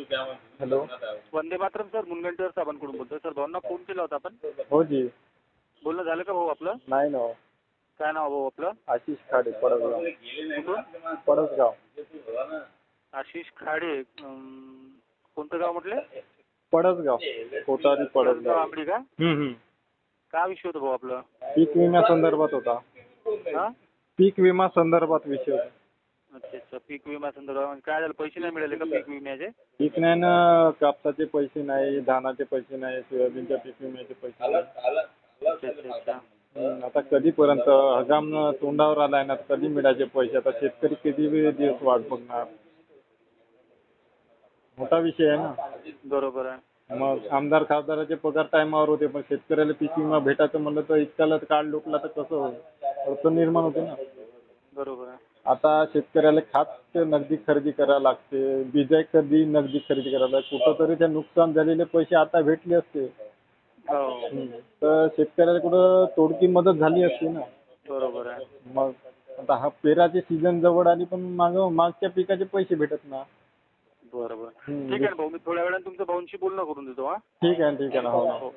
Hello. Vande Mataram sir Mungantiwar साहेबांकडून बोलतोय. Sir भाऊंना phone केला होता आपण. हो जी. बोलणं झालं का भाऊ आपलं? नाही ना हो. काय नाव भाऊ आपलं? आशिष खाडे पडसगाव. कुठून? पडसगाव. आशिष खाडे. अं, कोणतं गाव म्हटलं? पडसगाव. गाव पडसगाव. आंबडी का हम्म, हम्म. काय विषय होता भाऊ आपलं? पीक विम्या संदर्भात होता. हा? पीक विमा संदर्भात विषय होता. पीक विमा संदर्भात काय झालं? पैसे नाही मिळाले का पीक विम्याचे? पीक नाही ना कापसाचे पैसे नाही धानाचे पैसे नाही सोयाबीनच्या पीक विम्याचे पैसे नाही. अच्छा अच्छा अच्छा हम्म, आता कधीपर्यंत? हगाम तोंडावर आलाय ना कधी मिळायचे पैसे? आता शेतकरी किती वेळ दिवस वाट बघणार? मोठा विषय आहे ना. बरोबर आहे. मग आमदार खासदाराचे पगार टायमावर होते पण शेतकऱ्याला पीक विमा भेटायचं म्हणलं तर इतक्याला काळ लुटला तर कसं होईल? अडचण निर्माण होते ना. बरोबर. आता शेतकऱ्याला खात नगदी खरेदी करायला लागते बिजाई कधी नगदी खरेदी करायला लागते. कुठंतरी ते नुकसान झालेले पैसे आता भेटले असते. हो. हम्म. तर शेतकऱ्याला कुठं तोडकी मदत झाली असती ना. बरोबर आहे. मग आता हा पेराची सीझन जवळ आली पण माग मागच्या पिकाचे पैसे भेटत ना. बरोबर. हम्म. ठीक आहे ना भाऊ मी थोड्या वेळाने तुमच्या भाऊंशी बोलणं करून देतो हा. ठीक आहे ठीक आहे ना हो ना. हो.